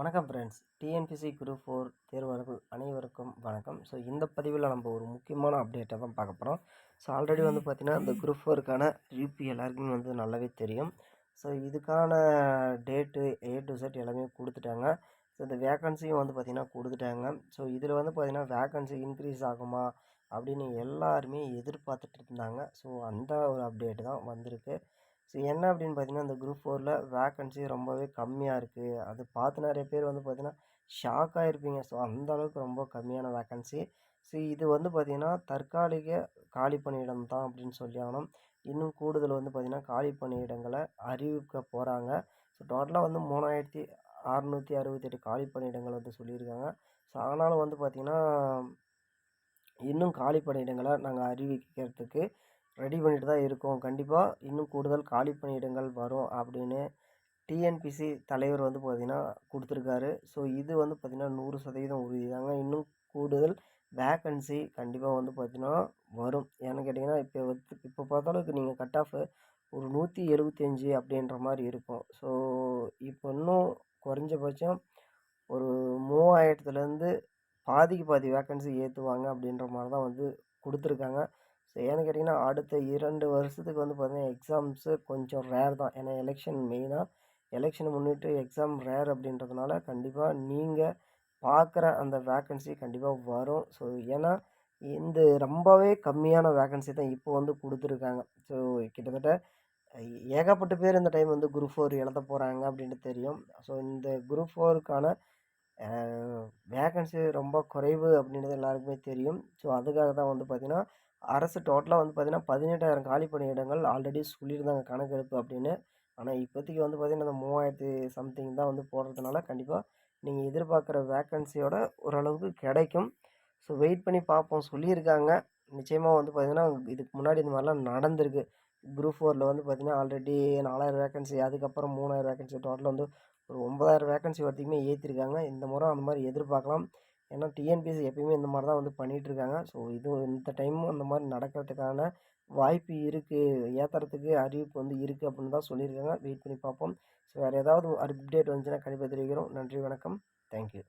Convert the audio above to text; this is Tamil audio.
வணக்கம் ஃப்ரெண்ட்ஸ் டிஎன்பிசி குரூப் ஃபோர் தேர்வர்கள் அனைவருக்கும் வணக்கம். ஸோ இந்த பதிவில் நம்ம ஒரு முக்கியமான அப்டேட்டை தான் பார்க்க போகிறோம் ஸோ ஆல்ரெடி வந்து பார்த்திங்கன்னா இந்த குரூப் ஃபோருக்கான யூபி எல்லாருக்குமே வந்து நல்லாவே தெரியும். ஸோ இதுக்கான டேட்டு ஏ டு செட் எல்லாமே கொடுத்துட்டாங்க. ஸோ இந்த வேக்கன்சியும் வந்து பார்த்திங்கன்னா கொடுத்துட்டாங்க. ஸோ இதில் வந்து பார்த்திங்கன்னா வேக்கன்சி இன்க்ரீஸ் ஆகுமா அப்படின்னு எல்லாருமே எதிர்பார்த்துட்டு இருந்தாங்க. ஸோ அந்த ஒரு அப்டேட் தான் வந்திருக்கு. ஸோ என்ன அப்படின்னு பார்த்தீங்கன்னா இந்த குரூப் ஃபோரில் வேக்கன்சி ரொம்பவே கம்மியாக இருக்குது அது பார்த்து நிறைய பேர் வந்து பார்த்திங்கன்னா ஷாக் ஆகிருப்பீங்க ஸோ அந்த அளவுக்கு ரொம்ப கம்மியான வேக்கன்சி ஸோ இது வந்து பார்த்திங்கன்னா தற்காலிக காலி பணியிடம் தான் அப்படின்னு சொல்லி ஆகணும். இன்னும் கூடுதல் வந்து பார்த்திங்கன்னா காலி பணியிடங்களை அறிவிக்க போகிறாங்க ஸோ டோட்டலாக வந்து மூணாயிரத்தி அறநூற்றி அறுபத்தெட்டு காலி பணியிடங்கள் வந்து சொல்லியிருக்காங்க. ஸோ ஆனாலும் வந்து பார்த்திங்கன்னா இன்னும் காலி பணியிடங்களை நாங்கள் அறிவிக்கிறதுக்கு ரெடி பண்ணிட்டு தான் இருக்கோம். கண்டிப்பாக இன்னும் கூடுதல் காலி பணியிடங்கள் வரும் அப்படின்னு டிஎன்பிசி தலைவர் வந்து பார்த்திங்கன்னா கொடுத்துருக்காரு. ஸோ இது வந்து பார்த்திங்கன்னா நூறு சதவீதம் உறுதி தாங்க. இன்னும் கூடுதல் வேக்கன்சி கண்டிப்பாக வந்து பார்த்திங்கன்னா வரும். ஏன்னு கேட்டிங்கன்னா இப்போ வந்து இப்போ பார்த்தாலும் நீங்கள் கட் ஆஃப் ஒரு நூற்றி எழுபத்தஞ்சி அப்படின்ற மாதிரி இருக்கும். ஸோ இப்போ இன்னும் குறைஞ்சபட்சம் ஒரு மூவாயிரத்துலேருந்து பாதிக்கு பாதி வேக்கன்சி ஏற்றுவாங்க அப்படின்ற மாதிரி தான் வந்து கொடுத்துருக்காங்க. ஸோ ஏன்னு கேட்டிங்கன்னா அடுத்த இரண்டு வருஷத்துக்கு வந்து பார்த்திங்கன்னா எக்ஸாம்ஸு கொஞ்சம் ரேர் தான். ஏன்னா எலெக்ஷன் மெயினாக எலெக்ஷனை முன்னிட்டு எக்ஸாம் ரேர் அப்படின்றதுனால கண்டிப்பாக நீங்கள் பார்க்குற அந்த வேக்கன்சி கண்டிப்பாக வரும். ஸோ ஏன்னா இந்த ரொம்பவே கம்மியான வேக்கன்சி தான் இப்போ வந்து கொடுத்துருக்காங்க. ஸோ கிட்டத்தட்ட ஏகப்பட்ட பேர் இந்த டைம் வந்து குரூப் ஃபோர் எழுத போகிறாங்க அப்படின்ட்டு தெரியும். ஸோ இந்த குரூப் ஃபோருக்கான வேக்கன்சி ரொம்ப குறைவு அப்படின்றது எல்லாருக்குமே தெரியும். ஸோ அதுக்காக தான் வந்து பார்த்திங்கன்னா அரசு டோட்டலாக வந்து பார்த்திங்கன்னா பதினெட்டாயிரம் காலி பணியிடங்கள் ஆல்ரெடி சொல்லியிருந்தாங்க கணக்கெடுப்பு அப்படின்னு. ஆனால் இப்போதைக்கு வந்து பார்த்திங்கன்னா இந்த மூவாயிரத்து சம்திங் தான் வந்து போடுறதுனால கண்டிப்பாக நீங்கள் எதிர்பார்க்குற வேக்கன்சியோட ஓரளவுக்கு கிடைக்கும். ஸோ வெயிட் பண்ணி பார்ப்போம். சொல்லியிருக்காங்க. நிச்சயமாக வந்து பார்த்திங்கன்னா இதுக்கு முன்னாடி இந்த மாதிரிலாம் நடந்திருக்கு. குரூப் ஃபோரில் வந்து பார்த்திங்கன்னா ஆல்ரெடி நாலாயிரம் வேக்கன்சி அதுக்கப்புறம் மூணாயிரம் வேக்கன்சி டோட்டலாக வந்து ஒரு ஒம்பதாயிரம் வேக்கன்சி வரைக்குமே ஏற்றிருக்காங்க இந்த முறை அந்த மாதிரி எதிர்பார்க்கலாம். ஏன்னா டிஎன்பிஎஸ்சி எப்பயுமே இந்த மாதிரி தான் வந்து பண்ணிகிட்ருக்காங்க ஸோ இது இந்த டைமும் அந்த மாதிரி நடக்கிறதுக்கான வாய்ப்பு இருக்குது ஏற்றுறதுக்கு அறிவிப்பு வந்து இருக்குது அப்படின்னு தான் சொல்லியிருக்காங்க. வெயிட் பண்ணி பார்ப்போம். ஸோ வேறு ஏதாவது அப்டேட் வந்துச்சுன்னா கண்டிப்பாக தெரிவிக்கிறோம். நன்றி வணக்கம். தேங்க்யூ